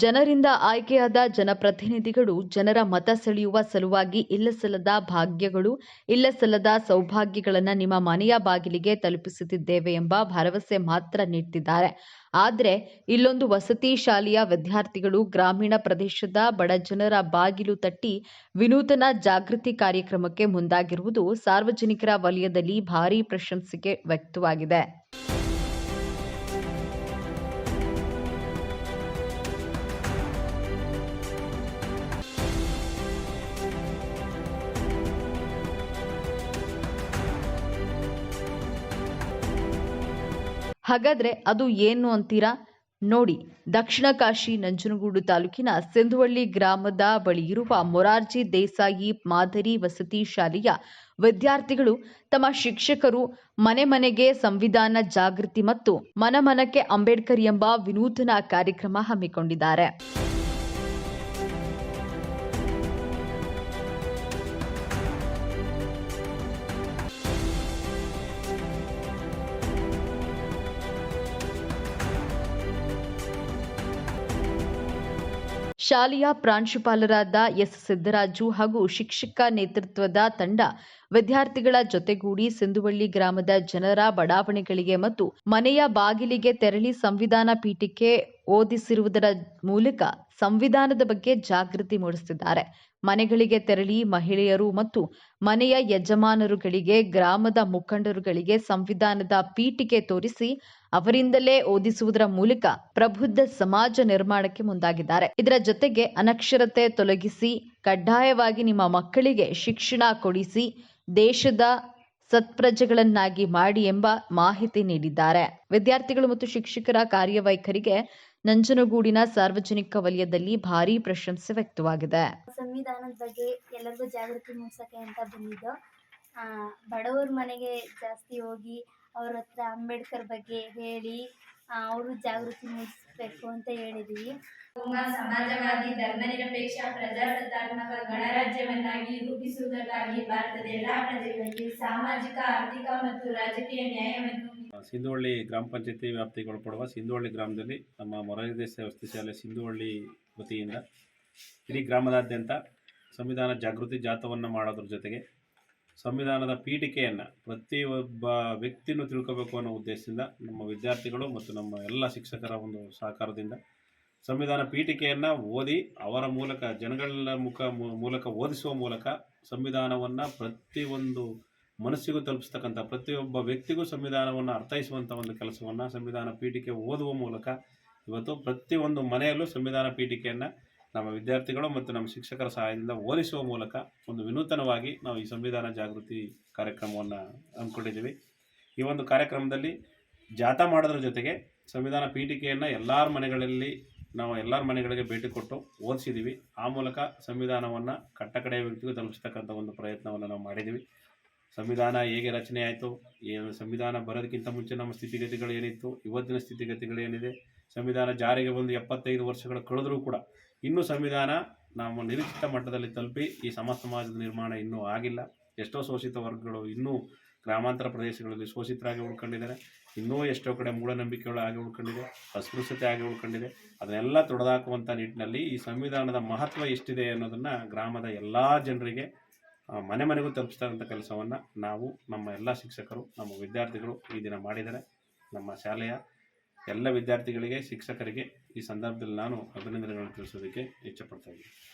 ಜನರಿಂದ ಆಯ್ಕೆಯಾದ ಜನಪ್ರತಿನಿಧಿಗಳು ಜನರ ಮತ ಸೆಳೆಯುವ ಸಲುವಾಗಿ ಇಲ್ಲಸಲ್ಲದ ಭಾಗ್ಯಗಳು, ಇಲ್ಲಸಲ್ಲದ ಸೌಭಾಗ್ಯಗಳನ್ನು ನಿಮ್ಮ ಮನೆಯ ಬಾಗಿಲಿಗೆ ತಲುಪಿಸುತ್ತಿದ್ದೇವೆ ಎಂಬ ಭರವಸೆ ಮಾತ್ರ ನೀಡ್ತಿದ್ದಾರೆ. ಆದರೆ ಇಲ್ಲೊಂದು ವಸತಿ ಶಾಲೆಯ ವಿದ್ಯಾರ್ಥಿಗಳು ಗ್ರಾಮೀಣ ಪ್ರದೇಶದ ಬಡ ಜನರ ಬಾಗಿಲು ತಟ್ಟಿ ವಿನೂತನ ಜಾಗೃತಿ ಕಾರ್ಯಕ್ರಮಕ್ಕೆ ಮುಂದಾಗಿರುವುದು ಸಾರ್ವಜನಿಕರ ವಲಯದಲ್ಲಿ ಭಾರೀ ಪ್ರಶಂಸೆಗೆ ವ್ಯಕ್ತವಾಗಿದೆ. ಹಾಗಾದ್ರೆ ಅದು ಏನು ಅಂತೀರಾ? ನೋಡಿ, ದಕ್ಷಿಣ ಕಾಶಿ ನಂಜನಗೂಡು ತಾಲೂಕಿನ ಸಿಂಧುವಳ್ಳಿ ಗ್ರಾಮದ ಬಳಿ ಇರುವ ಮೊರಾರ್ಜಿ ದೇಸಾಯಿ ಮಾದರಿ ವಸತಿ ಶಾಲೆಯ ವಿದ್ಯಾರ್ಥಿಗಳು ತಮ್ಮ ಶಿಕ್ಷಕರು ಮನೆ ಮನೆಗೆ ಸಂವಿಧಾನ ಜಾಗೃತಿ ಮತ್ತು ಮನಮನಕ್ಕೆ ಅಂಬೇಡ್ಕರ್ ಎಂಬ ವಿನೂತನ ಕಾರ್ಯಕ್ರಮ ಹಮ್ಮಿಕೊಂಡಿದ್ದಾರೆ. ಶಾಲೆಯ ಪ್ರಾಂಶುಪಾಲರಾದ ಎಸ್. ಸಿದ್ದರಾಜು ಹಾಗೂ ಶಿಕ್ಷಕ ನೇತೃತ್ವದ ತಂಡ ವಿದ್ಯಾರ್ಥಿಗಳ ಜೊತೆಗೂಡಿ ಸಿಂಧುವಳ್ಳಿ ಗ್ರಾಮದ ಜನರ ಬಡಾವಣೆಗಳಿಗೆ ಮತ್ತು ಮನೆಯ ಬಾಗಿಲಿಗೆ ತೆರಳಿ ಸಂವಿಧಾನ ಪೀಠಿಕೆ ಓದಿಸಿರುವುದರ ಮೂಲಕ ಸಂವಿಧಾನದ ಬಗ್ಗೆ ಜಾಗೃತಿ ಮೂಡಿಸುತ್ತಿದ್ದಾರೆ. ಮನೆಗಳಿಗೆ ತೆರಳಿ ಮಹಿಳೆಯರು ಮತ್ತು ಮನೆಯ ಯಜಮಾನರುಗಳಿಗೆ, ಗ್ರಾಮದ ಮುಖಂಡರುಗಳಿಗೆ ಸಂವಿಧಾನದ ಪೀಠಿಕೆ ತೋರಿಸಿ ಅವರಿಂದಲೇ ಓದಿಸುವುದರ ಮೂಲಕ ಪ್ರಬುದ್ಧ ಸಮಾಜ ನಿರ್ಮಾಣಕ್ಕೆ ಮುಂದಾಗಿದ್ದಾರೆ. ಇದರ ಜೊತೆಗೆ ಅನಕ್ಷರತೆ ತೊಲಗಿಸಿ, ಕಡ್ಡಾಯವಾಗಿ ನಿಮ್ಮ ಮಕ್ಕಳಿಗೆ ಶಿಕ್ಷಣ ಕೊಡಿಸಿ, ದೇಶದ ಸತ್ಪ್ರಜೆಗಳನ್ನಾಗಿ ಮಾಡಿ ಎಂಬ ಮಾಹಿತಿ ನೀಡಿದ್ದಾರೆ. ವಿದ್ಯಾರ್ಥಿಗಳು ಮತ್ತು ಶಿಕ್ಷಕರ ಕಾರ್ಯವೈಖರಿಗೆ ನಂಜನಗೂಡಿನ ಸಾರ್ವಜನಿಕ ವಲಯದಲ್ಲಿ ಭಾರಿ ಪ್ರಶಂಸೆ ವ್ಯಕ್ತವಾಗಿದೆ. ಸಂವಿಧಾನದ ಬಗ್ಗೆ ಎಲ್ಲರಿಗೂ ಜಾಗೃತಿ ಮೂಡಿಸಕ್ಕೆ ಅಂತ ಬಂದಿದ್ದು ಬಡವರ ಮನೆಗೆ ಜಾಸ್ತಿ ಹೋಗಿ ಅವ್ರ ಹತ್ರ ಅಂಬೇಡ್ಕರ್ ಬಗ್ಗೆ ಹೇಳಿ ಅವರು ಜಾಗೃತಿ ಮೂಡಿಸಬೇಕು ಅಂತ ಹೇಳಿದೀವಿ. ಸಮಾಜವಾಗಿ ಸಮಾಜವಾದಿ ಧರ್ಮನಿರಪೇಕ್ಷ ಪ್ರಜಾಸತ್ತಾತ್ಮಕ ಗಣರಾಜ್ಯವನ್ನಾಗಿ ರೂಪಿಸುವುದಕ್ಕಾಗಿ ಭಾರತದ ಎಲ್ಲಾ ಪ್ರಜೆಗಳಿಗೆ ಸಾಮಾಜಿಕ ಆರ್ಥಿಕ ಮತ್ತು ರಾಜಕೀಯ ನ್ಯಾಯವನ್ನು ಸಿಂಧುವಳ್ಳಿ ಗ್ರಾಮ ಪಂಚಾಯತಿ ವ್ಯಾಪ್ತಿಗೆ ಒಳಪಡುವ ಸಿಂಧುವಳ್ಳಿ ಗ್ರಾಮದಲ್ಲಿ ನಮ್ಮ ಮೊರದೇಶ ವಸ್ತು ವಸತಿ ಶಾಲೆ ಸಿಂಧುವಳ್ಳಿ ವತಿಯಿಂದ ಇಡೀ ಗ್ರಾಮದಾದ್ಯಂತ ಸಂವಿಧಾನ ಜಾಗೃತಿ ಜಾಥವನ್ನು ಮಾಡೋದ್ರ ಜೊತೆಗೆ ಸಂವಿಧಾನದ ಪೀಠಿಕೆಯನ್ನು ಪ್ರತಿಯೊಬ್ಬ ವ್ಯಕ್ತಿನೂ ತಿಳ್ಕೋಬೇಕು ಅನ್ನೋ ಉದ್ದೇಶದಿಂದ ನಮ್ಮ ವಿದ್ಯಾರ್ಥಿಗಳು ಮತ್ತು ನಮ್ಮ ಎಲ್ಲ ಶಿಕ್ಷಕರ ಒಂದು ಸಹಕಾರದಿಂದ ಸಂವಿಧಾನ ಪೀಠಿಕೆಯನ್ನು ಓದಿ ಅವರ ಮೂಲಕ ಜನಗಳ ಮುಖ ಮೂಲಕ ಓದಿಸುವ ಮೂಲಕ ಸಂವಿಧಾನವನ್ನು ಪ್ರತಿಯೊಂದು ಮನಸ್ಸಿಗೂ ತಲುಪಿಸ್ತಕ್ಕಂಥ ಪ್ರತಿಯೊಬ್ಬ ವ್ಯಕ್ತಿಗೂ ಸಂವಿಧಾನವನ್ನು ಅರ್ಥೈಸುವಂಥ ಒಂದು ಕೆಲಸವನ್ನು ಸಂವಿಧಾನ ಪೀಠಿಕೆ ಓದುವ ಮೂಲಕ ಇವತ್ತು ಪ್ರತಿಯೊಂದು ಮನೆಯಲ್ಲೂ ಸಂವಿಧಾನ ಪೀಠಿಕೆಯನ್ನು ನಮ್ಮ ವಿದ್ಯಾರ್ಥಿಗಳು ಮತ್ತು ನಮ್ಮ ಶಿಕ್ಷಕರ ಸಹಾಯದಿಂದ ಓದಿಸುವ ಮೂಲಕ ಒಂದು ವಿನೂತನವಾಗಿ ನಾವು ಈ ಸಂವಿಧಾನ ಜಾಗೃತಿ ಕಾರ್ಯಕ್ರಮವನ್ನು ಹಮ್ಮಿಕೊಂಡಿದ್ದೀವಿ. ಈ ಒಂದು ಕಾರ್ಯಕ್ರಮದಲ್ಲಿ ಜಾಥಾ ಮಾಡೋದ್ರ ಜೊತೆಗೆ ಸಂವಿಧಾನ ಪೀಠಿಕೆಯನ್ನು ಎಲ್ಲರ ಮನೆಗಳಲ್ಲಿ ನಾವು ಎಲ್ಲರ ಮನೆಗಳಿಗೆ ಭೇಟಿ ಕೊಟ್ಟು ಓದಿಸಿದ್ದೀವಿ. ಆ ಮೂಲಕ ಸಂವಿಧಾನವನ್ನು ಕಟ್ಟಕಡೆಯ ವ್ಯಕ್ತಿಗೂ ತಲುಪಿಸ್ತಕ್ಕಂಥ ಒಂದು ಪ್ರಯತ್ನವನ್ನು ನಾವು ಮಾಡಿದ್ದೀವಿ. ಸಂವಿಧಾನ ಹೇಗೆ ರಚನೆ ಆಯಿತು ಏನು ಸಂವಿಧಾನ ಬರೋದಕ್ಕಿಂತ ಮುಂಚೆ ನಮ್ಮ ಸ್ಥಿತಿಗತಿಗಳು ಏನಿತ್ತು, ಇವತ್ತಿನ ಸ್ಥಿತಿಗತಿಗಳು ಏನಿದೆ, ಸಂವಿಧಾನ ಜಾರಿಗೆ ಬಂದು ಎಪ್ಪತ್ತೈದು ವರ್ಷಗಳು ಕಳೆದರೂ ಕೂಡ ಇನ್ನೂ ಸಂವಿಧಾನ ನಾವು ನಿರೀಕ್ಷಿತ ಮಟ್ಟದಲ್ಲಿ ತಲುಪಿ ಈ ಸಮ ಸಮಾಜದ ನಿರ್ಮಾಣ ಇನ್ನೂ ಆಗಿಲ್ಲ. ಎಷ್ಟೋ ಶೋಷಿತ ವರ್ಗಗಳು ಇನ್ನೂ ಗ್ರಾಮಾಂತರ ಪ್ರದೇಶಗಳಲ್ಲಿ ಶೋಷಿತರಾಗಿ ಉಳ್ಕೊಂಡಿದ್ದಾರೆ. ಇನ್ನೂ ಎಷ್ಟೋ ಕಡೆ ಮೂಢನಂಬಿಕೆಗಳು ಆಗಿ ಉಳ್ಕೊಂಡಿದೆ. ಅಸ್ಪೃಶ್ಯತೆ ಆಗಿ ಉಳ್ಕೊಂಡಿದೆ. ಅದನ್ನೆಲ್ಲ ತೊಡೆದಾಕುವಂಥ ನಿಟ್ಟಿನಲ್ಲಿ ಈ ಸಂವಿಧಾನದ ಮಹತ್ವ ಎಷ್ಟಿದೆ ಅನ್ನೋದನ್ನು ಗ್ರಾಮದ ಎಲ್ಲ ಜನರಿಗೆ ಮನೆ ಮನೆಗೂ ತಲುಪಿಸ್ತಕ್ಕಂಥ ಕೆಲಸವನ್ನು ನಾವು ನಮ್ಮ ಎಲ್ಲ ಶಿಕ್ಷಕರು, ನಮ್ಮ ವಿದ್ಯಾರ್ಥಿಗಳು ಈ ದಿನ ಮಾಡಿದ್ದಾರೆ. ನಮ್ಮ ಶಾಲೆಯ ಎಲ್ಲ ವಿದ್ಯಾರ್ಥಿಗಳಿಗೆ ಶಿಕ್ಷಕರಿಗೆ ಈ ಸಂದರ್ಭದಲ್ಲಿ ನಾನು ಅಭಿನಂದನೆಗಳನ್ನು ತಿಳಿಸೋದಕ್ಕೆ ಇಚ್ಛೆಪಡ್ತಾ ಇದ್ದೀನಿ.